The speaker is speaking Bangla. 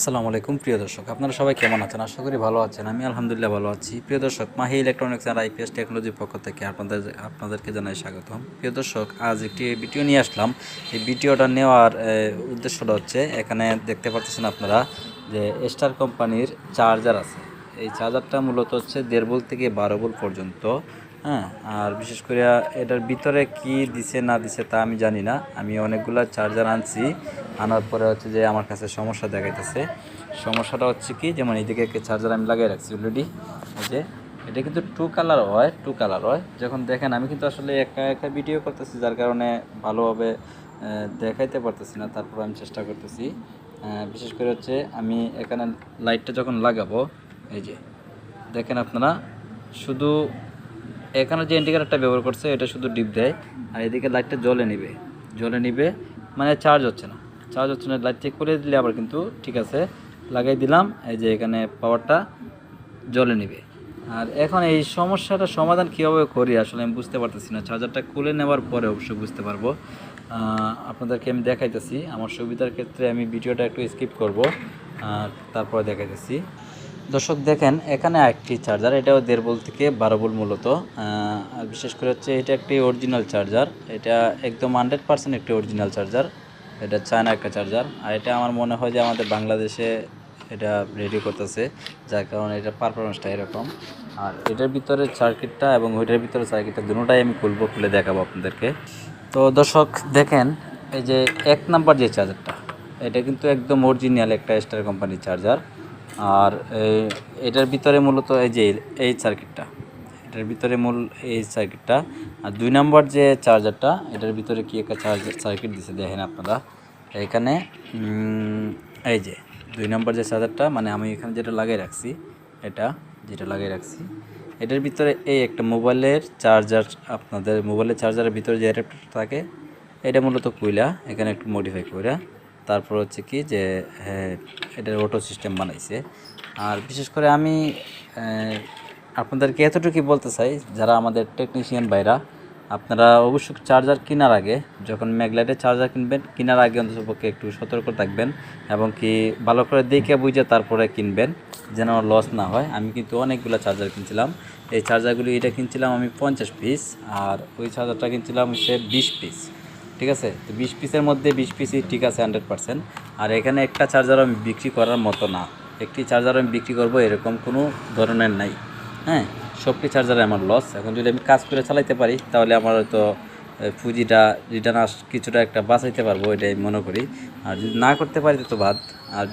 আসসালামু আলাইকুম, প্রিয় দর্শক। আপনারা সবাই কেমন আছেন? আশা করি ভালো আছেন। আমি আলহামদুলিল্লাহ ভালো আছি। প্রিয় দর্শক, মাহি ইলেকট্রনিক্স আর আইপিএস টেকনোলজির পক্ষ থেকে আপনাদের আপনাদেরকে জানাই স্বাগতম। প্রিয় দর্শক, আজ একটি ভিডিও নিয়ে আসলাম। এই ভিডিওটা নেওয়ার উদ্দেশ্যটা হচ্ছে, এখানে দেখতে পাচ্ছেন আপনারা যে স্টার কোম্পানির চার্জার আছে। এই চার্জারটা মূলত হচ্ছে দেড় বোল থেকে বারো বোল পর্যন্ত হ্যাঁ? আর বিশেষ করে এটার ভিতরে কি দিছে, না দিছে তা আমি জানি না। আমি অনেকগুলা চার্জার আনছি। আনার পরে হচ্ছে যে আমার কাছে সমস্যা দেখাইতেছে। সমস্যাটা হচ্ছে কি, যেমন এইদিকে একটা চার্জার আমি লাগিয়ে রাখছি অলরেডি এই যে এটা কিন্তু টু কালার হয় টু কালার হয়। যখন দেখেন আমি কিন্তু আসলে একা একা ভিডিও করতেছি, যার কারণে ভালোভাবে দেখাইতে পারতেছি না, তারপর আমি চেষ্টা করতেছি। বিশেষ করে হচ্ছে আমি এখানে লাইটটা যখন লাগাবো, এই যে দেখেন আপনারা, শুধু এখানে যে ইন্ডিকেটারটা ব্যবহার করছে, এটা শুধু ডিপ দেয়, আর এদিকে লাইটটা জ্বলে নিবে। জ্বলে নিবে মানে চার্জ হচ্ছে না। চার্জ হচ্ছে না লাইট চেক করে দিলে আবার কিন্তু ঠিক আছে, লাগাই দিলাম, এই যে এখানে পাওয়ারটা জ্বলে নিবে। আর এখন এই সমস্যাটা সমাধান কীভাবে করি আসলে আমি বুঝতে পারতেছি না চার্জারটা খুলে নেওয়ার পরে অবশ্যই বুঝতে পারব। আপনাদেরকে আমি দেখাইতেছি, আমার সুবিধার ক্ষেত্রে আমি ভিডিওটা একটু স্কিপ করব তারপরে দেখাইতেছি। দর্শক দেখেন, এখানে একটি চার্জার এটাও দেড় বল থেকে বারো বল মূলত। আর বিশেষ করে হচ্ছে এটা একটি অরিজিনাল চার্জার এটা একদম হান্ড্রেড পার্সেন্ট একটি অরিজিনাল চার্জার এটা চায়না একটা চার্জার আর এটা আমার মনে হয় যে আমাদের বাংলাদেশে এটা রেডি করতেছে, যার কারণে এটা পারফরমেন্সটা এরকম। আর এটার ভিতরে সার্কিটটা এবং ওইটার ভিতরে সার্কিটটা দুটোটাই আমি খুলবো, খুলে দেখাবো আপনাদেরকে। তো দর্শক, দেখেন, এই যে এক নাম্বার যে চার্জারটা এটা কিন্তু একদম অরিজিনাল একটা স্টার কোম্পানির চার্জার আর এটার ভিতরে মূলত এই যে এই সার্কিটটা এটার ভিতরে মূল এই সার্কিটটা আর দুই নম্বর যে চার্জারটা এটার ভিতরে কি একটা চার্জার সার্কিট দিছে দেখেন আপনারা। এখানে এই যে দুই নম্বর যে চার্জারটা মানে আমি এখানে যেটা লাগিয়ে রাখছি এটা যেটা লাগিয়ে রাখছি এটার ভিতরে এই একটা মোবাইলের চার্জার আপনাদের মোবাইলের চার্জারের ভিতরে যে অ্যাডাপ্টার থাকে এটা মূলত কুইলা এখানে একটু মডিফাই করে তারপর হচ্ছে কি যে হ্যাঁ, এটার অটো সিস্টেম বানাইছে। আর বিশেষ করে আমি আপনাদেরকে এতটুকুই বলতে চাই, যারা আমাদের টেকনিশিয়ান ভাইরা, আপনারা অবশ্যই চার্জার কেনার আগে, যখন ম্যাগলাইটের চার্জার কিনবেন, কেনার আগে অন্ততপক্ষে একটু সতর্ক থাকবেন এবং কি ভালো করে দেখে বুঝে তারপরে কিনবেন, যেন লস না হয়। আমি কিন্তু অনেকগুলো চার্জার কিনছিলাম। এই চার্জারগুলি এটা কিনছিলাম আমি পঞ্চাশ পিস আর ওই চার্জারটা কিনছিলাম হচ্ছে বিশ পিস ঠিক আছে? তো বিশ পিসের মধ্যে বিশ পিসই ঠিক আছে হান্ড্রেড পার্সেন্ট আর এখানে একটা চার্জার আমি বিক্রি করার মতো না। একটি চার্জার আমি বিক্রি করব এরকম কোনো ধরনের নাই। হ্যাঁ সবটি চার্জারে আমার লস এখন যদি আমি কাজ করে চালাইতে পারি, তাহলে আমার হয়তো পুঁজিটা রিটার্ন আস কিছুটা একটা বাঁচাইতে পারব, এটাই মনে করি। আর যদি না করতে পারি, তো বাদ। আর